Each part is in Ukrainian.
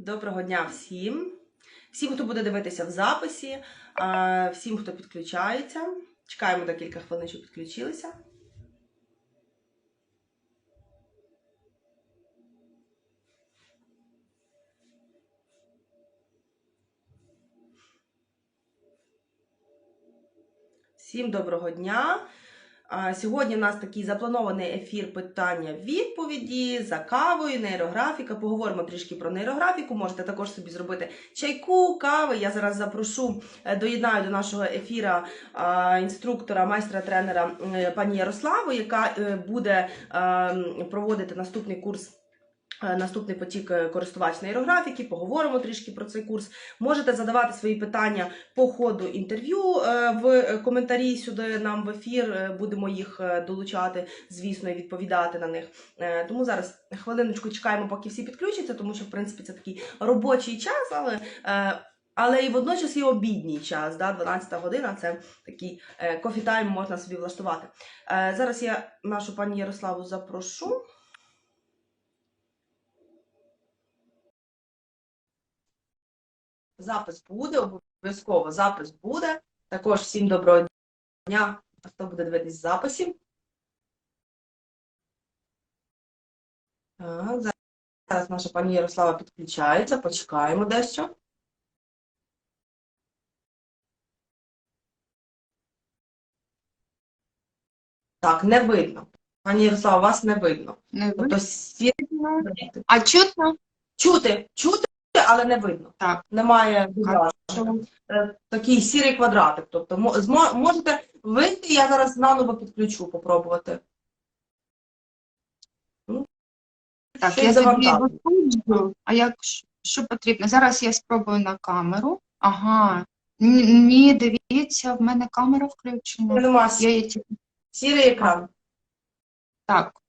Доброго дня всім. Всім, хто буде дивитися в записі, всім, хто підключається. Чекаємо декілька хвилин, щоб підключилися. Всім доброго дня. Сьогодні у нас такий запланований ефір питання-відповіді за кавою, нейрографіка. Поговоримо трішки про нейрографіку. Можете також собі зробити чайку, кави. Я зараз запрошу, е, доєднаю до нашого ефіра інструктора, майстра-тренера е, пані Ярославу, яка е, буде проводити наступний курс. Е, Наступний потік е, користувач нейрографіки, поговоримо трішки про цей курс. Можете задавати свої питання по ходу інтерв'ю е, в коментарі сюди нам в ефір. Будемо їх долучати, звісно, і відповідати на них. Тому зараз хвилиночку чекаємо, поки всі підключаться, тому що в принципі це такий робочий час, але. Але і водночас і обідній час, да, 12 година це такий кофі-тайм можна собі влаштувати. Зараз я нашу пані Ярославу запрошу. Запис буде, обов'язково запис буде. Також всім доброго дня, хто буде дивитись записів. Так, зараз- наша пані Ярослава підключається, почекаємо дещо. Так, не видно. Пані Ярослава, вас не видно. Не Тобто всі видно. А чутно? чути, чути, але не видно. Так. Немає. Е, такий сірий квадратик. Тобто можете вийти, я зараз наново підключу, попробувати. Так, Ще я тоді завантажую. виходжу. А як що- що потрібно? Зараз я спробую на камеру. Ага. Ні, дивіться, в мене камера включена. Нема Я її сірий екран. Так.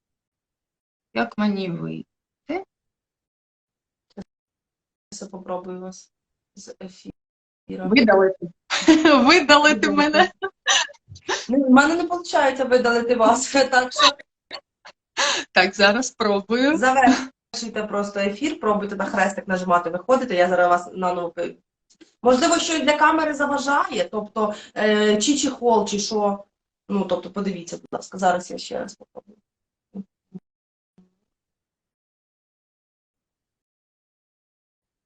Як мені вийти? Я попробую вас з ефіру. Видалити. Видалити мене. Ну, в мене не виходить видалити вас, так що Так, зараз спробую. завершуйте просто ефір, пробуйте на хрестик нажимати, виходите, я зараз вас наново. Можливо, щось для камери заважає, тобто е, чи чехол, чи що. Ну, тобто, подивіться, будь ласка, зараз я ще раз попробую.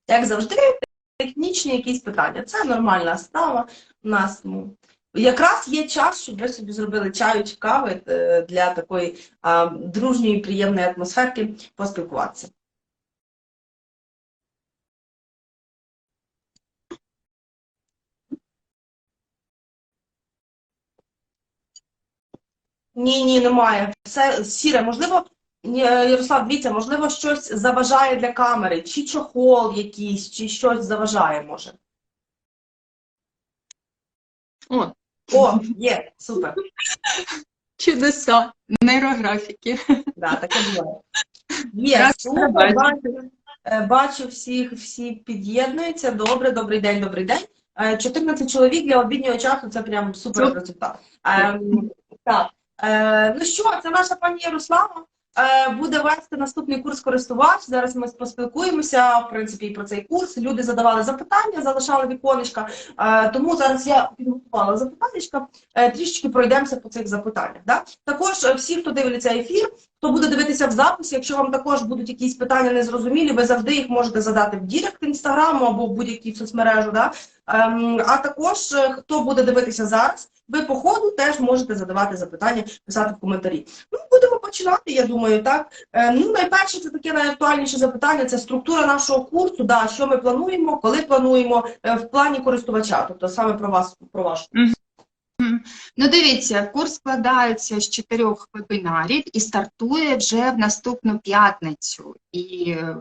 Як завжди, технічні якісь питання. Це нормальна става у нас. Ну, якраз є час, щоб ви собі зробили чаю чи кави е, для такої а, дружньої, приємної атмосферки поспілкуватися. Ні, ні, немає. Все сіре. Можливо, Ярослав, дивіться, можливо, щось заважає для камери, чи чохол якийсь, чи щось заважає, може. О, О, є, супер. чудеса. Нейрографіки. Да, таке буває. Є, Раз супер, бачу. бачу, е, бачу всіх, всі під'єднуються. Добре, добрий день, добрий день. Е, 14 чоловік для обіднього часу це прям супер Супер. результат. Ем, так. Е, ну що, це наша пані Ярослава. Е, буде вести наступний курс користувач. Зараз ми поспілкуємося, в принципі, про цей курс. Люди задавали запитання, залишали віконечка. Е, тому зараз я підготувала запитаннячка, е, трішечки пройдемося по цих запитаннях. Да? Також всі, хто дивиться ефір, хто буде дивитися в записі, якщо вам також будуть якісь питання незрозумілі, ви завжди їх можете задати в Дірект інстаграму або в будь-якій соцмережу. Да? Ем, а також хто буде дивитися зараз, ви по ходу теж можете задавати запитання, писати в коментарі. Ну, будемо починати, я думаю, так. Е, ну, найперше, це таке найактуальніше запитання, це структура нашого курсу, да, що ми плануємо, коли плануємо е, в плані користувача, тобто саме про вас, про ваш. Ну, дивіться, курс складається з чотирьох вебінарів і стартує вже в наступну п'ятницю. І е,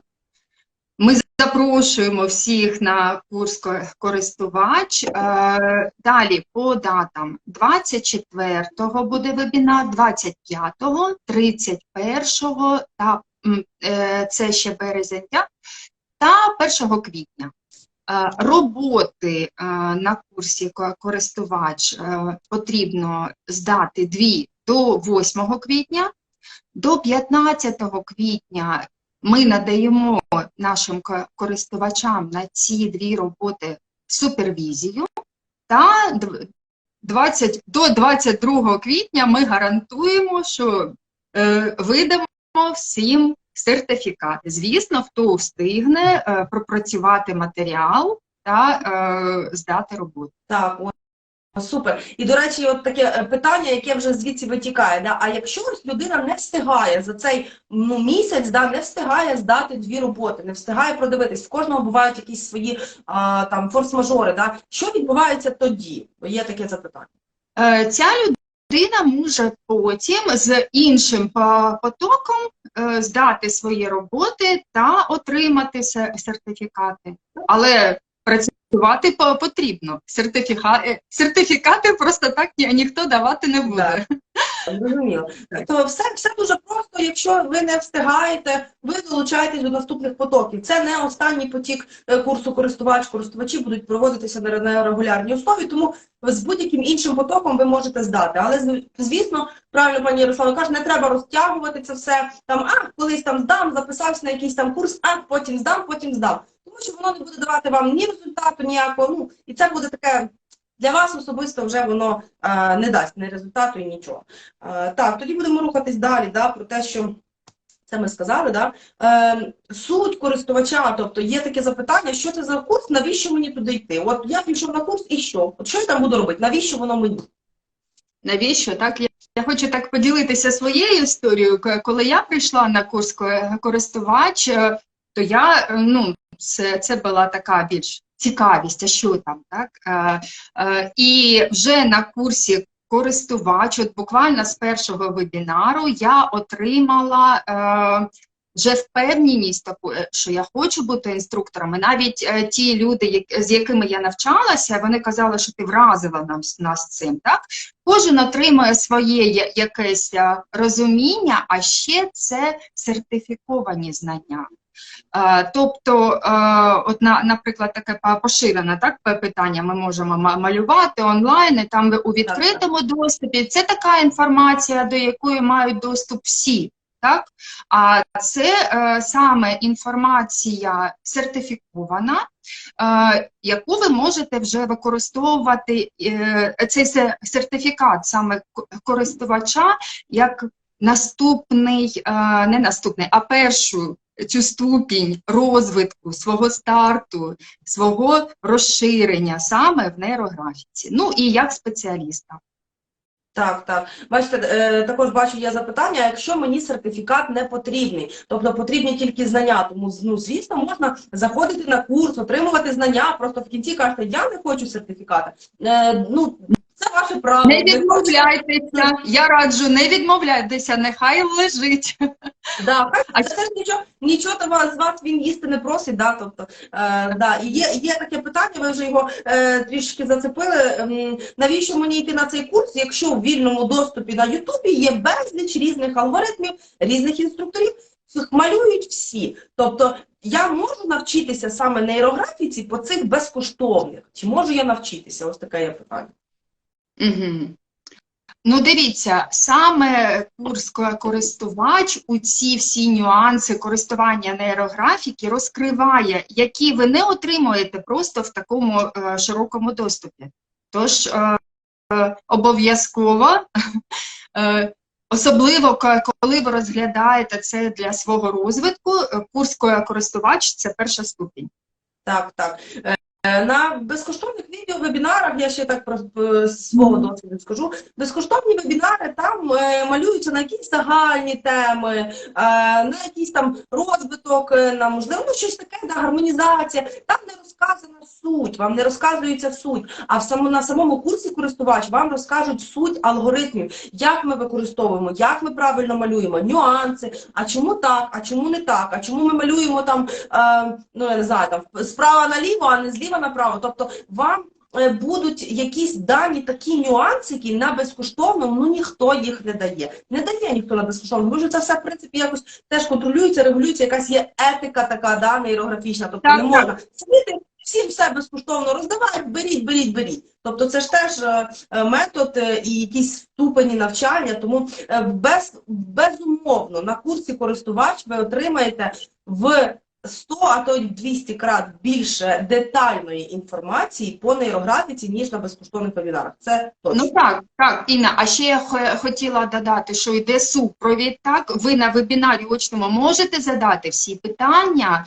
ми запрошуємо всіх на курс користувач. Е, Далі по датам 24-го буде вебінар, 25-го, 31-го та е, це ще березень, та 1 квітня. Е, Роботи на курсі користувач потрібно здати дві до 8 квітня. До 15 квітня ми надаємо нашим користувачам на ці дві роботи супервізію, та дв- 20, до 22 квітня ми гарантуємо, що е, видамо всім сертифікати. Звісно, хто встигне е, пропрацювати матеріал та е, здати роботу. Так, супер. І до речі, от таке е, питання, яке вже звідси витікає. Да? А якщо людина не встигає за цей ну, місяць, да, не встигає здати дві роботи, не встигає продивитись, в кожного бувають якісь свої а, там форс-мажори. Да? Що відбувається тоді? Бо є таке запитання. Е, Ця людина може потім з іншим потоком е, здати свої роботи та отримати сертифікати. Але працювати по- потрібно. Сертифіка... е, Сертифікати просто так ні- ніхто давати не буде. Зрозуміло. То все, все дуже просто. Якщо ви не встигаєте, ви долучаєтесь до наступних потоків. Це не останній потік е, курсу користувач. Користувачі будуть проводитися на регулярній основі, тому з будь-яким іншим потоком ви можете здати. Але звісно, правильно пані Ярослава каже, не треба розтягувати це все. Там а колись там здам, записався на якийсь там курс, а потім здам, потім здам. Тому що воно не буде давати вам ні результату ніякого. Ну і це буде таке. Для вас особисто вже воно е, не дасть ні результату і нічого. Е, Так, тоді будемо рухатись далі, да, про те, що це ми сказали, да. Е, суть користувача, тобто є таке запитання, що це за курс, навіщо мені туди йти? От я пішов на курс і що? От що я там буду робити? Навіщо воно мені? Навіщо? Так, я, я хочу так поділитися своєю історією. Коли я прийшла на курс користувач, е, то я, ну, це, це була така більш цікавість, а що там, так? Е, е, і вже на курсі користувач, от буквально з першого вебінару, я отримала е, вже впевненість таку, е, що я хочу бути інструктором. І навіть е, ті люди, як- з якими я навчалася, вони казали, що ти вразила нас, нас цим, так? Кожен отримує своє якесь розуміння, а ще це сертифіковані знання. Тобто, от наприклад, таке поширене так, питання ми можемо малювати онлайн, і там у відкритому доступі. Це така інформація, до якої мають доступ всі. Так? А це е, саме інформація сертифікована, е, яку ви можете вже використовувати е, цей сертифікат саме користувача як наступний, е, не наступний, а першу цю ступінь розвитку свого старту, свого розширення саме в нейрографіці. Ну і як спеціаліста. Так, так. Бачите, е, також бачу є запитання, якщо мені сертифікат не потрібний, тобто потрібні тільки знання, тому ну, звісно, можна заходити на курс, отримувати знання, просто в кінці кажете, я не хочу сертифіката. Е, ну, це ваше право. Не відмовляйтеся, я раджу, не відмовляйтеся, нехай лежить. Да, А це ж нічого, нічого вас, з вас він їсти не просить, да, тобто, е, да. І є, є таке питання, ви вже його е, трішки зацепили. Навіщо мені йти на цей курс, якщо в вільному доступі на Ютубі є безліч різних алгоритмів, різних інструкторів, малюють всі. Тобто я можу навчитися саме нейрографіці по цих безкоштовних. Чи можу я навчитися? Ось таке є питання. Угу. Ну, дивіться, саме курс користувач у ці всі нюанси користування нейрографіки розкриває, які ви не отримуєте просто в такому е, широкому доступі. Тож е, е, обов'язково, е, особливо коли ви розглядаєте це для свого розвитку, е, курс користувач це перша ступінь. Так, так. Е, На безкоштовних відеовебінарах, я ще так про е, свого досвіду скажу, безкоштовні вебінари там е, малюються на якісь загальні теми, на якийсь там розвиток, на можливо щось таке, да, гармонізація. Там не розказана суть, вам не розказується суть. А в само, на самому курсі користувач вам розкажуть суть алгоритмів, як ми використовуємо, як ми правильно малюємо, нюанси, а чому так, а чому не так, а чому ми малюємо там е, ну я не знаю, там справа наліво, а не зліва направо. Тобто вам е, будуть якісь дані такі нюансики на безкоштовному, ну ніхто їх не дає. Не дає ніхто на безкоштовному. Бо ж це все в принципі якось теж контролюється, регулюється, якась є етика така, да, нейрографічна. Тобто Так, не можна сидіти. Всім все безкоштовно роздавають, беріть, беріть, беріть. Тобто це ж теж е, е, метод е, і якісь ступені навчання, тому без, безумовно на курсі користувач ви отримаєте в 100, а то й 200 крат більше детальної інформації по нейрографіці, ніж на безкоштовних вебінарах. Це точно. Ну так, так, Інна, а ще я хо- хотіла додати, що йде супровід, так? Ви на вебінарі очному можете задати всі питання,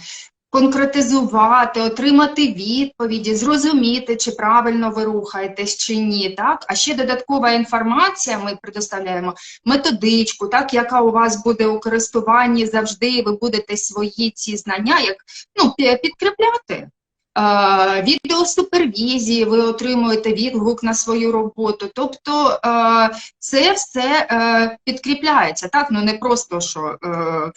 конкретизувати, отримати відповіді, зрозуміти, чи правильно ви рухаєтесь, чи ні, так? А ще додаткова інформація, ми предоставляємо методичку, так, яка у вас буде у користуванні завжди, ви будете свої ці знання як, ну, підкріпляти. Е, відеосупервізії, ви отримуєте відгук на свою роботу. Тобто це все е, підкріпляється, так? Ну не просто що е,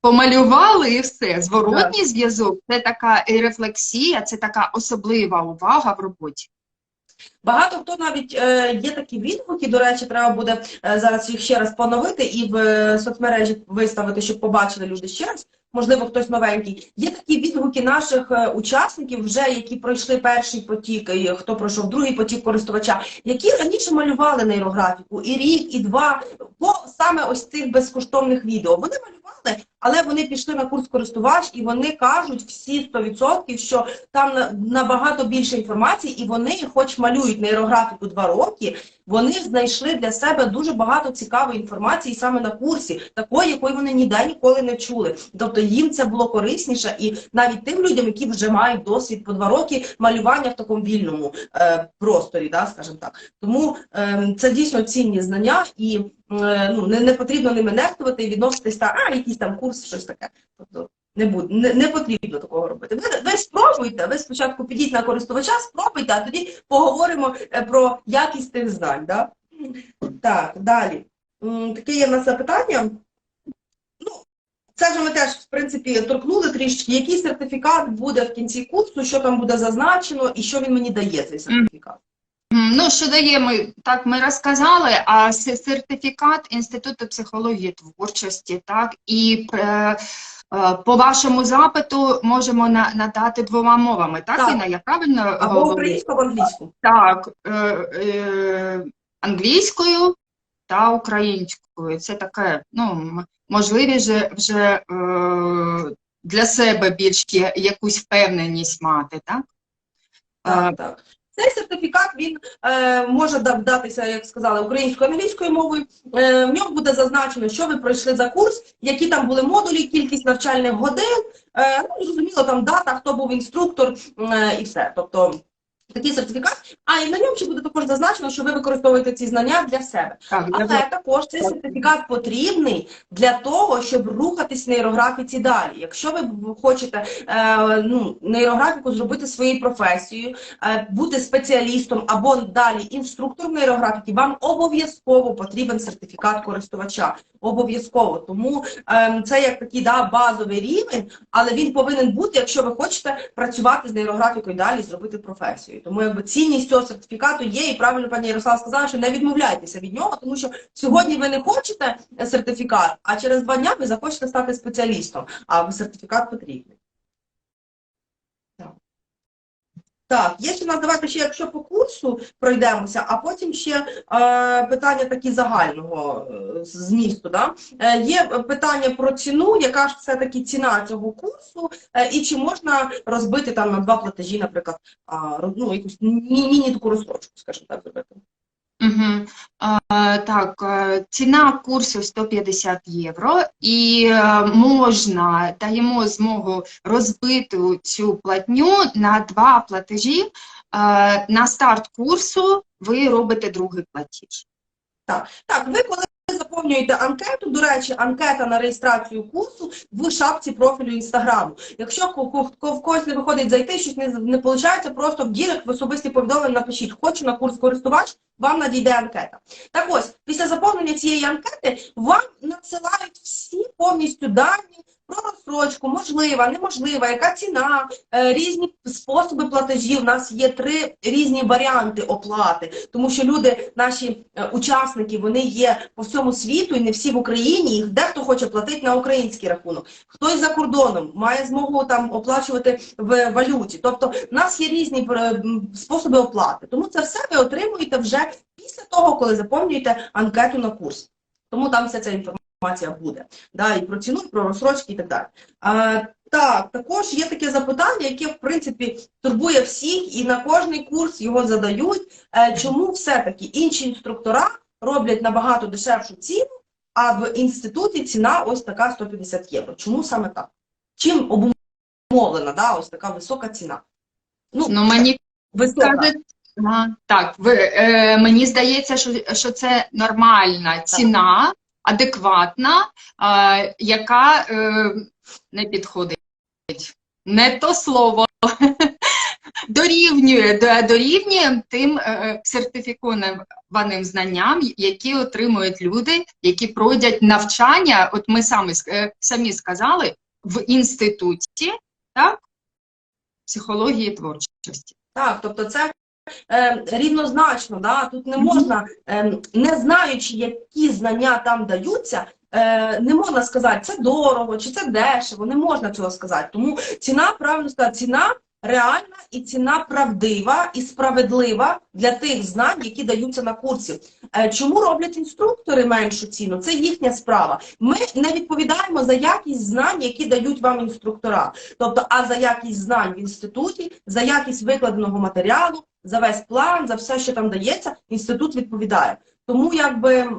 помалювали і все. Зворотній зв'язок це така рефлексія, це така особлива увага в роботі. Багато хто навіть е, є такі відгуки. До речі, треба буде е, зараз їх ще раз поновити і в е, соцмережі виставити, щоб побачили люди ще раз. Можливо, хтось новенький. Є такі відгуки наших учасників, вже які пройшли перший потік, і хто пройшов другий потік користувача, які раніше малювали нейрографіку і рік, і два по саме ось цих безкоштовних відео. Вони малювали, але вони пішли на курс користувач, і вони кажуть всі 100%, що там на- набагато більше інформації, і вони, хоч малюють нейрографіку два роки, вони знайшли для себе дуже багато цікавої інформації саме на курсі, такої, якої вони ніде ніколи не чули. Тобто їм це було корисніше, і навіть тим людям, які вже мають досвід по два роки малювання в такому вільному е, просторі, да, скажімо так. Тому е, це дійсно цінні знання, і ну, не, не потрібно ними нехтувати і відноситись а, якийсь там курс, щось таке. Тобто не буде, не, не потрібно такого робити. Ви, ви спробуйте, ви спочатку підіть на користувача, спробуйте, а тоді поговоримо е, про якість тих знань. Да? Так, далі. Таке є в нас запитання. Ну, це вже ми теж, в принципі, торкнули трішки. Який сертифікат буде в кінці курсу, що там буде зазначено і що він мені дає, цей сертифікат? Ну, що дає, ми, так ми розказали, а сертифікат Інституту психології творчості, так, і е, е, по вашому запиту можемо на, надати двома мовами, так, Так. Інна, я правильно Або говорю? українську, або англійську. Так, е, е, англійською та українською. Це таке, ну, можливість вже, вже е, для себе більш якусь впевненість мати, так? Е, Так, так. Цей сертифікат він е, може да- датися, як сказали, українською англійською мовою. Е, в ньому буде зазначено, що ви пройшли за курс, які там були модулі, кількість навчальних годин. Е, ну, зрозуміло, там дата, хто був інструктор е, і все. Тобто такий сертифікат. А і на ньому ще буде також зазначено, що ви використовуєте ці знання для себе. Так, для Але також цей сертифікат потрібний для того, щоб рухатись в нейрографіці далі. Якщо ви хочете е, ну, нейрографіку зробити своєю професією, е, бути спеціалістом або далі інструктором нейрографіки, вам обов'язково потрібен сертифікат користувача. Обов'язково. Тому е, це як такий да, базовий рівень, але він повинен бути, якщо ви хочете працювати з нейрографікою далі, зробити професію. Тому якби цінність цього сертифікату є, і правильно пані Ярослав сказала, що не відмовляйтеся від нього, тому що сьогодні ви не хочете сертифікат, а через два дня ви захочете стати спеціалістом, а сертифікат потрібний. Так. Так, є ще нас, давайте ще, якщо по курсу пройдемося, а потім ще е, питання такі загального е, змісту. Да? Е, є питання про ціну, яка ж все-таки ціна цього курсу, е, і чи можна розбити там на два платежі, наприклад, а, ну, якусь міні таку розстрочку, скажімо так, зробити. Угу. Так, е, ціна курсу 150 євро, і е, можна, даємо змогу розбити цю платню на два платежі. Е, На старт курсу ви робите другий платіж. Так, ви коли заповнюєте анкету, до речі, анкета на реєстрацію курсу в шапці профілю інстаграму. Якщо в когось не виходить зайти, щось не, не виходить, просто в дірект в особисті повідомлення напишіть, хочу на курс користувач, вам надійде анкета. Так ось, після заповнення цієї анкети вам надсилають всі повністю дані про розстрочку, можлива, неможлива, яка ціна, е, різні способи платежів. У нас є три різні варіанти оплати, тому що люди, наші е, учасники, вони є по всьому світу і не всі в Україні. Їх дехто хоче платити на український рахунок, хтось за кордоном має змогу там оплачувати в валюті. Тобто, в нас є різні е, способи оплати. Тому це все ви отримуєте вже після того, коли заповнюєте анкету на курс. Тому там вся ця інформація. Інформація буде. Да, і про ціну, і про розсрочки і так далі. А, так, також є таке запитання, яке в принципі турбує всіх, і на кожний курс його задають. Е, чому все-таки інші інструктора роблять набагато дешевшу ціну, а в інституті ціна ось така 150 євро? Чому саме так? Чим обумовлена да, ось така висока ціна? Ну, Ну, мені висока. кажуть, так, ви, е, мені здається, що, що це нормальна ціна, адекватна, яка е, не підходить. Не то слово. Дорівнює, дорівнює тим е, сертифікованим знанням, які отримують люди, які пройдять навчання, от ми самі, е, самі сказали, в інституті так, психології творчості. Так, тобто це е, рівнозначно, да? тут не можна, е, не знаючи, які знання там даються, е, не можна сказати, це дорого чи це дешево, не можна цього сказати. Тому ціна, правильно сказати, ціна реальна і ціна правдива і справедлива для тих знань, які даються на курсі. Е, чому роблять інструктори меншу ціну? Це їхня справа. Ми не відповідаємо за якість знань, які дають вам інструктора. Тобто, а за якість знань в інституті, за якість викладеного матеріалу, за весь план, за все, що там дається, інститут відповідає. Тому якби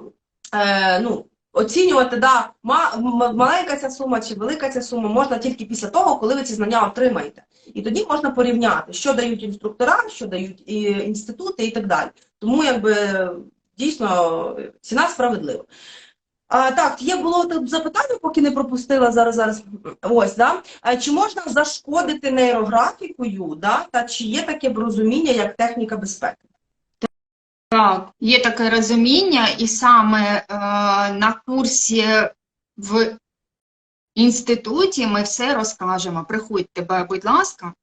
е, ну, оцінювати, да, маленька ця сума чи велика ця сума можна тільки після того, коли ви ці знання отримаєте. І тоді можна порівняти, що дають інструктора, що дають і інститути і так далі. Тому якби дійсно ціна справедлива. А, так, є було тут запитання, поки не пропустила зараз. зараз. Ось, да? Чи можна зашкодити нейрографікою, да? та чи є таке розуміння, як техніка безпеки? Так, є таке розуміння, і саме е, на курсі в інституті ми все розкажемо. Приходьте, будь ласка.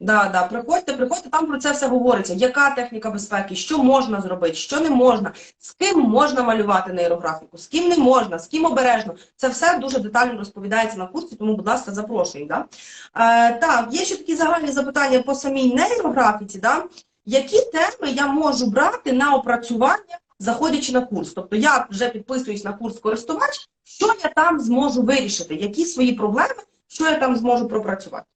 Да, да, приходьте, приходьте, там про це все говориться. Яка техніка безпеки, що можна зробити, що не можна, з ким можна малювати нейрографіку, з ким не можна, з ким обережно. Це все дуже детально розповідається на курсі, тому, будь ласка, запрошую. Да? Е, так, є ще такі загальні запитання по самій нейрографіці. Да? Які теми я можу брати на опрацювання, заходячи на курс? Тобто я вже підписуюсь на курс користувач, що я там зможу вирішити, які свої проблеми, що я там зможу пропрацювати?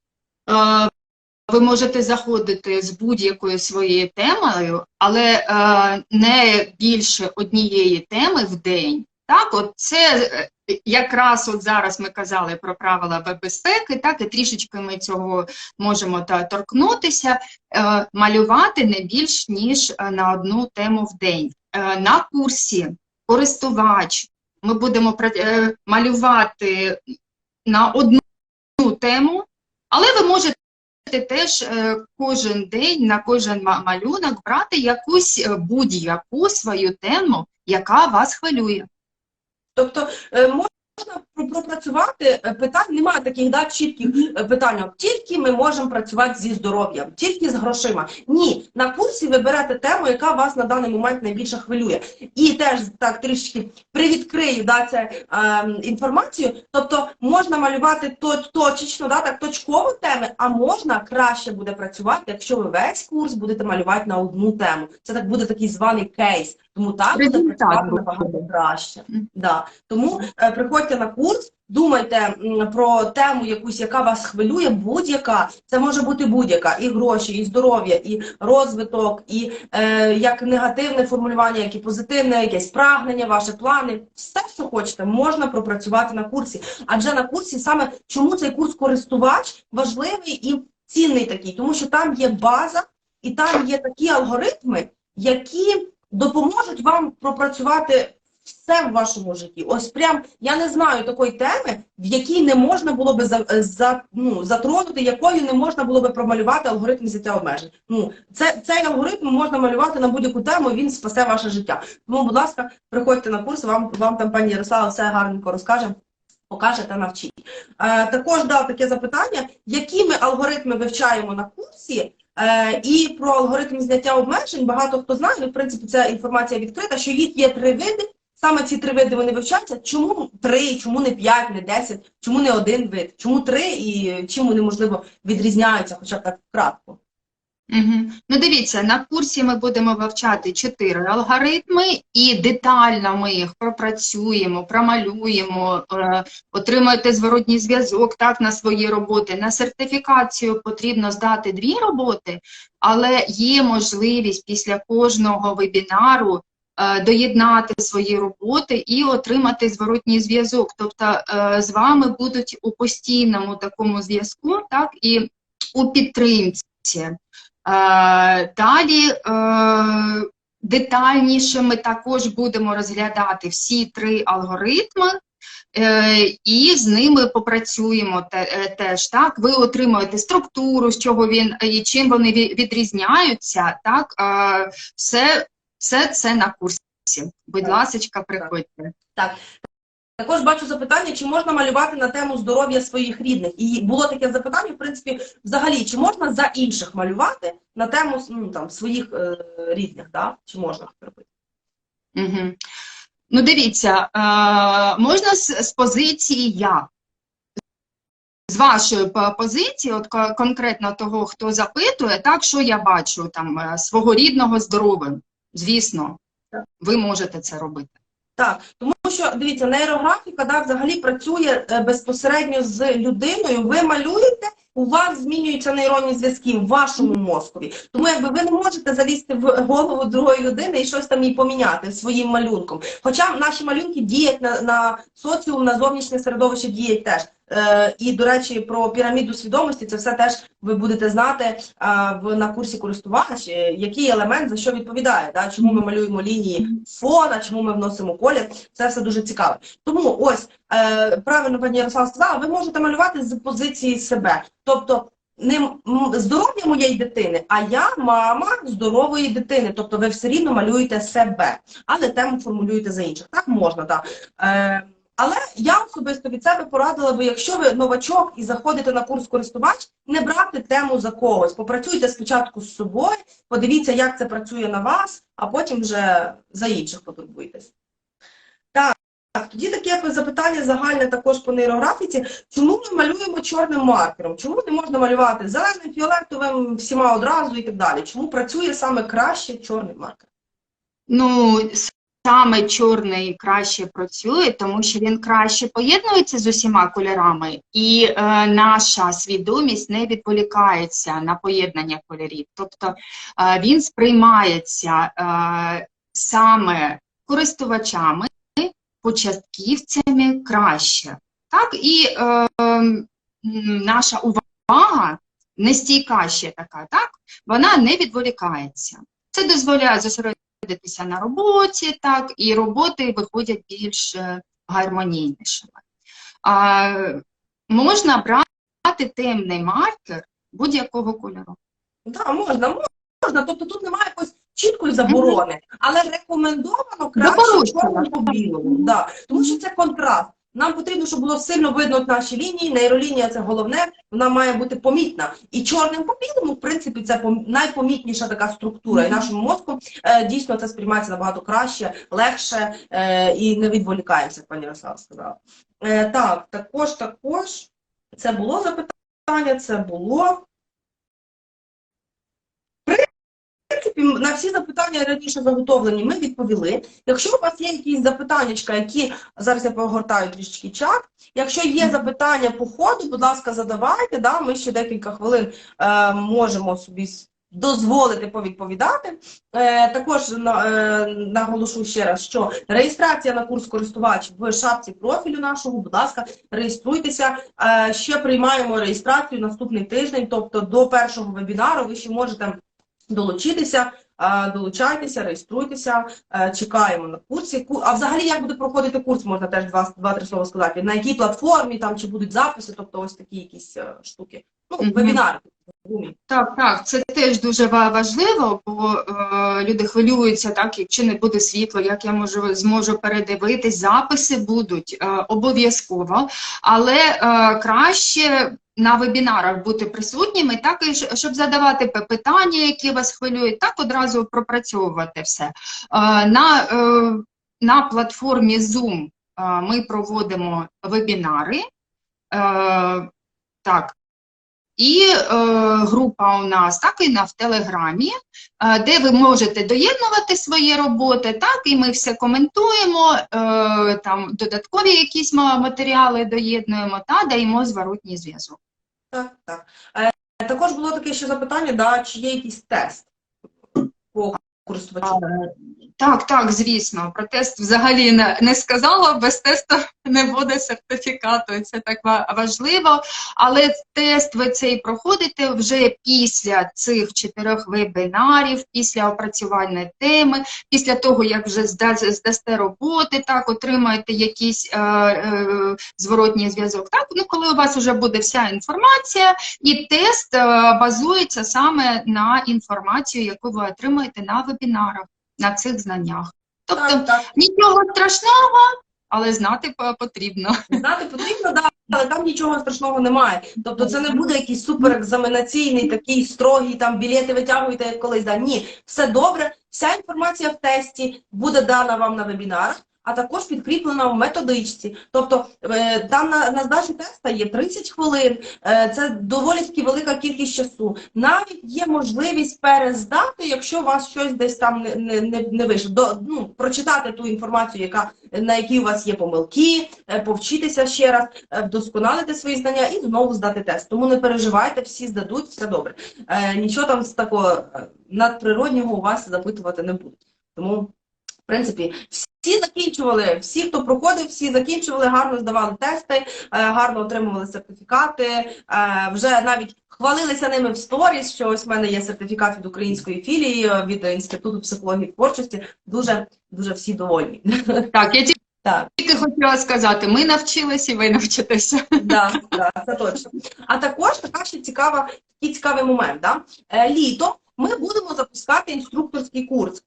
Ви можете заходити з будь-якою своєю темою, але е, не більше однієї теми в день. Так, от це е, якраз от зараз ми казали про правила безпеки, так і трішечки ми цього можемо та торкнутися, е, малювати не більш ніж е, на одну тему в день. Е, на курсі користувач ми будемо е, малювати на одну тему, але ви можете теж е, кожен день на кожен малюнок брати якусь е, будь-яку свою тему, яка вас хвилює. Тобто е, можна пропрацювати е, питань, немає таких да, чітких е, питань. Тільки ми можемо працювати зі здоров'ям, тільки з грошима. Ні, на курсі ви берете тему, яка вас на даний момент найбільше хвилює. І теж так трішки привідкрию да, це е, інформацію. Тобто можна малювати то, точечно, да, так, точково теми, а можна краще буде працювати, якщо ви весь курс будете малювати на одну тему. Це так буде такий званий кейс. Тому так буде працювати набагато краще. Да. Тому е, приходьте на курс, думайте про тему якусь, яка вас хвилює, будь-яка. Це може бути будь-яка. І гроші, і здоров'я, і розвиток, і е, як негативне формулювання, як і позитивне, якесь прагнення, ваші плани. Все, що хочете, можна пропрацювати на курсі. Адже на курсі саме чому цей курс користувач важливий і цінний такий, тому що там є база, і там є такі алгоритми, які допоможуть вам пропрацювати все в вашому житті. Ось прям я не знаю такої теми, в якій не можна було би за, за, ну, затронути, якою не можна було би промалювати алгоритм взяття обмежень. Ну, це, цей алгоритм можна малювати на будь-яку тему, він спасе ваше життя. Тому, будь ласка, приходьте на курс, вам, вам там пані Ярослава все гарненько розкаже. Покаже та навчить. Е, також дав таке запитання, які ми алгоритми вивчаємо на курсі, і про алгоритм зняття обмежень багато хто знає, але, в принципі, ця інформація відкрита, що їх є три види. Саме ці три види вони вивчаються. Чому три, чому не п'ять, не десять, чому не один вид, чому три і чим вони, можливо, відрізняються, хоча б так вкратко. Угу. Ну, дивіться, на курсі ми будемо вивчати чотири алгоритми, і детально ми їх пропрацюємо, промалюємо, е, отримуєте зворотній зв'язок так, на свої роботи. На сертифікацію потрібно здати дві роботи, але є можливість після кожного вебінару е, доєднати свої роботи і отримати зворотній зв'язок. Тобто е, з вами будуть у постійному такому зв'язку, так, і у підтримці. Е, Далі е, детальніше ми також будемо розглядати всі три алгоритми. е, І з ними попрацюємо теж. Так, ви отримуєте структуру, з чого він і чим вони відрізняються. Так, все, все це на курсі. Будь ласка, приходьте. Також бачу запитання, чи можна малювати на тему здоров'я своїх рідних. І було таке запитання, в принципі, взагалі, чи можна за інших малювати на тему ну, там, своїх е, рідних, да? чи можна робити? Угу. Ну, дивіться, е, можна з, з позиції я. З вашої позиції, от ко- конкретно того, хто запитує, так, що я бачу там е, свого рідного здоровим. Звісно, ви можете це робити. Так, тому що дивіться, нейрографіка да, взагалі працює е, безпосередньо з людиною. Ви малюєте, у вас змінюються нейронні зв'язки в вашому мозкові. Тому якби ви не можете залізти в голову другої людини і щось там їй поміняти своїм малюнком. Хоча наші малюнки діють на, на соціум, на зовнішнє середовище діють теж. Е, і, до речі, про піраміду свідомості це все теж ви будете знати е, в, на курсі користувач, е, який елемент за що відповідає, да? чому ми малюємо лінії фона, чому ми вносимо колір. Це все дуже цікаво. Тому ось правильно пані Ярослава сказала, ви можете малювати з позиції себе. Тобто не здоров'я моєї дитини, а я мама здорової дитини. Тобто ви все рівно малюєте себе, але тему формулюєте за інших. Так можна, так. Але я особисто від себе порадила би, якщо ви новачок і заходите на курс користувач, не брати тему за когось. Попрацюйте спочатку з собою, подивіться, як це працює на вас, а потім вже за інших потурбуйтесь. Так, тоді таке запитання загальне також по нейрографіці. Чому ми малюємо чорним маркером? Чому не можна малювати зеленим, фіолетовим, всіма одразу і так далі? Чому працює саме краще чорний маркер? Ну, саме чорний краще працює, тому що він краще поєднується з усіма кольорами, і е, наша свідомість не відволікається на поєднання кольорів. Тобто е, він сприймається е, саме користувачами, початківцями краще. Так, і е, м, наша увага нестійка ще така, так, вона не відволікається. Це дозволяє зосередитися на роботі, так, і роботи виходять більш е, гармонійнішими. А, можна брати темний маркер будь-якого кольору. Так, можна, можна. Тобто тут немає якоїсь чіткої заборони, але рекомендовано краще чорно по білому. Да. Тому що це контраст. Нам потрібно, щоб було сильно видно наші лінії. Нейролінія це головне, вона має бути помітна. І чорним по білому, в принципі, це найпомітніша така структура. І нашому мозку е, дійсно це сприймається набагато краще, легше е, і не відволікаємося, як пані Ярослава сказала. Е, так, також, також це було запитання, це було. В принципі, на всі запитання раніше заготовлені ми відповіли. Якщо у вас є якісь запитання, які зараз я погортаю трішки чат. Якщо є запитання по ходу, будь ласка, задавайте. Да? Ми ще декілька хвилин е, можемо собі дозволити повідповідати. Е, також на, е, наголошу ще раз, що реєстрація на курс користувач в шапці профілю нашого, будь ласка, реєструйтеся. Е, ще приймаємо реєстрацію наступний тиждень, тобто до першого вебінару ви ще можете долучитися, долучайтеся, реєструйтеся, чекаємо на курсі. Ку- А взагалі, як буде проходити курс, можна теж два- два-три слова сказати. На якій платформі там чи будуть записи, тобто ось такі якісь е, штуки. Ну, Мгм. вебінари. в Так, так, це теж дуже важливо, бо е, люди хвилюються, так, якщо не буде світла, як я можу зможу передивитись, записи будуть е, обов'язково, але е, краще на вебінарах бути присутніми, так і щоб задавати питання, які вас хвилюють, так одразу пропрацьовувати все. Е, на, е, на платформі Zoom е, ми проводимо вебінари. Так, І е, група у нас так і на в Телеграмі, е, де ви можете доєднувати свої роботи, так, і ми все коментуємо, е, там додаткові якісь матеріали доєднуємо та даємо зворотній зв'язок. Так, так. Е, також було таке ще запитання, да, чи є якийсь тест по користувачу? Так, так, звісно. Про тест взагалі не, не сказала, без тесту не буде сертифікату, це так важливо. Але тест ви цей проходите вже після цих чотирьох вебінарів, після опрацювання теми, після того, як вже зда- здасте роботи, так, отримаєте якийсь е, е, зворотній зв'язок. Так, ну коли у вас вже буде вся інформація, і тест е, базується саме на інформацію, яку ви отримаєте на вебінарах, на цих знаннях. Тобто Так, так. нічого страшного, але знати потрібно. Знати потрібно, да, але там нічого страшного немає. Тобто це не буде якийсь суперекзаменаційний, такий строгий, там білети витягуєте як колись. Да. Ні, все добре, вся інформація в тесті буде дана вам на вебінарах, а також підкріплена в методичці. Тобто е, там на, на здачу теста є 30 хвилин, е, це доволі таки велика кількість часу. Навіть є можливість перездати, якщо у вас щось десь там не, не, не, не вийшло. До, ну, прочитати ту інформацію, яка, на якій у вас є помилки, е, повчитися ще раз, вдосконалити свої знання і знову здати тест. Тому не переживайте, всі здадуть, все добре. Нічого там з такого надприроднього у вас запитувати не будуть. Тому, в принципі, всі закінчували, всі, хто проходив, всі закінчували, гарно здавали тести, е, гарно отримували сертифікати, е, вже навіть хвалилися ними в сторіс, що ось в мене є сертифікат від української філії, е, від Інституту психології і творчості. Дуже, дуже всі довольні. Так, я Так. тільки хотіла сказати, ми навчилися і ви навчитеся. Да, да, це точно. А також така ще цікава, такий цікавий момент. Да? Літо ми будемо запускати інструкторський курс.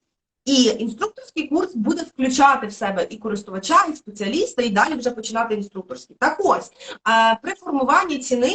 І інструкторський курс буде включати в себе і користувача, і спеціаліста, і далі вже починати інструкторський. Так ось, е, при формуванні ціни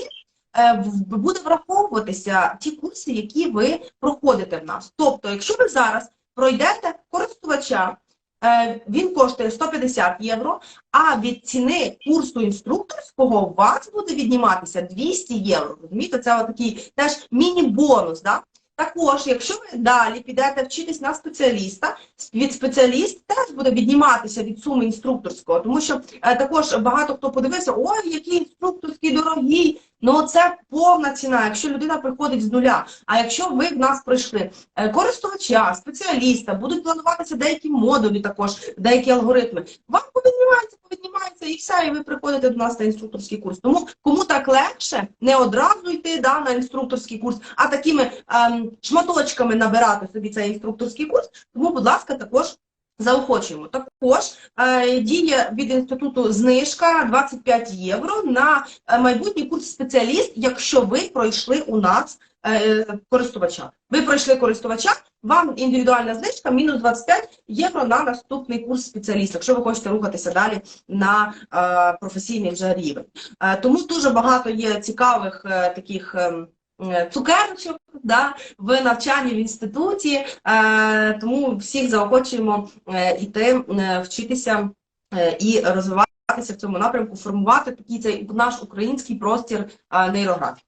е, буде враховуватися ті курси, які ви проходите в нас. Тобто, якщо ви зараз пройдете користувача, е, він коштує 150 євро, а від ціни курсу інструкторського у вас буде відніматися 200 євро. Розумієте, це такий теж міні-бонус. Да? Також, якщо ви далі підете вчитись на спеціаліста, від спеціаліст теж буде відніматися від суми інструкторського, тому що е, також багато хто подивився, ой, який інструкторський дорогий. Ну це повна ціна, якщо людина приходить з нуля. А якщо ви в нас прийшли е, користувача, спеціаліста, будуть плануватися деякі модулі, також деякі алгоритми, вам повіднімається, повіднімається і все, і ви приходите до нас на інструкторський курс. Тому кому так легше, не одразу йти да, на інструкторський курс, а такими ем, шматочками набирати собі цей інструкторський курс. Тому, будь ласка, також заохочуємо. Також е, діє від інституту знижка 25 євро на е, майбутній курс спеціаліст, якщо ви пройшли у нас е, користувача. Ви пройшли користувача, вам індивідуальна знижка мінус 25 євро на наступний курс спеціаліста, якщо ви хочете рухатися далі на професійний вже рівень. Тому дуже багато є цікавих таких. Е, Цукерочок да, в навчанні в інституті, е, тому всіх заохочуємо йти е, вчитися і розвиватися в цьому напрямку, формувати такий цей наш український простір нейрографіки.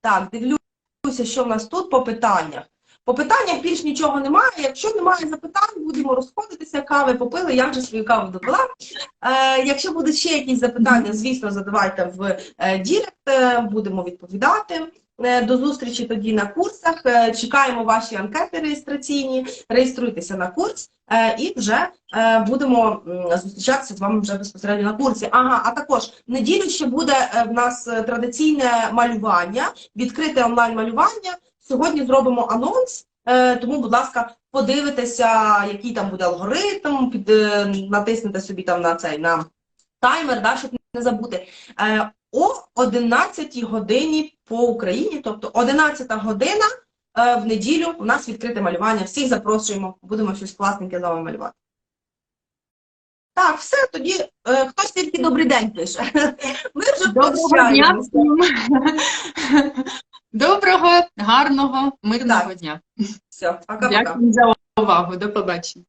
Так, дивлюся, що в нас тут по питаннях. По питаннях більш нічого немає. Якщо немає запитань, будемо розходитися, кави попили, я вже свою каву допила. Е, якщо будуть ще якісь запитання, звісно, задавайте в е, Дірект, е, будемо відповідати. Е, До зустрічі тоді на курсах. Чекаємо ваші анкети реєстраційні, реєструйтеся на курс і вже будемо зустрічатися з вами вже безпосередньо на курсі. Ага, а також в неділю ще буде в нас традиційне малювання, відкрите онлайн-малювання. Сьогодні зробимо анонс, е, тому, будь ласка, подивитеся, який там буде алгоритм, під, е, натиснете собі там на цей на таймер, да, щоб не забути. Е, О 11 годині по Україні, тобто 11 година в неділю у нас відкрите малювання. Всіх запрошуємо, будемо щось класненьке з вами малювати. Так, все, тоді е, хтось тільки добрий день пише. Ми вже Доброго дня прощаємося. Доброго, гарного, мирного Так. дня. Все, пока-пока. Дякую за увагу. До побачення.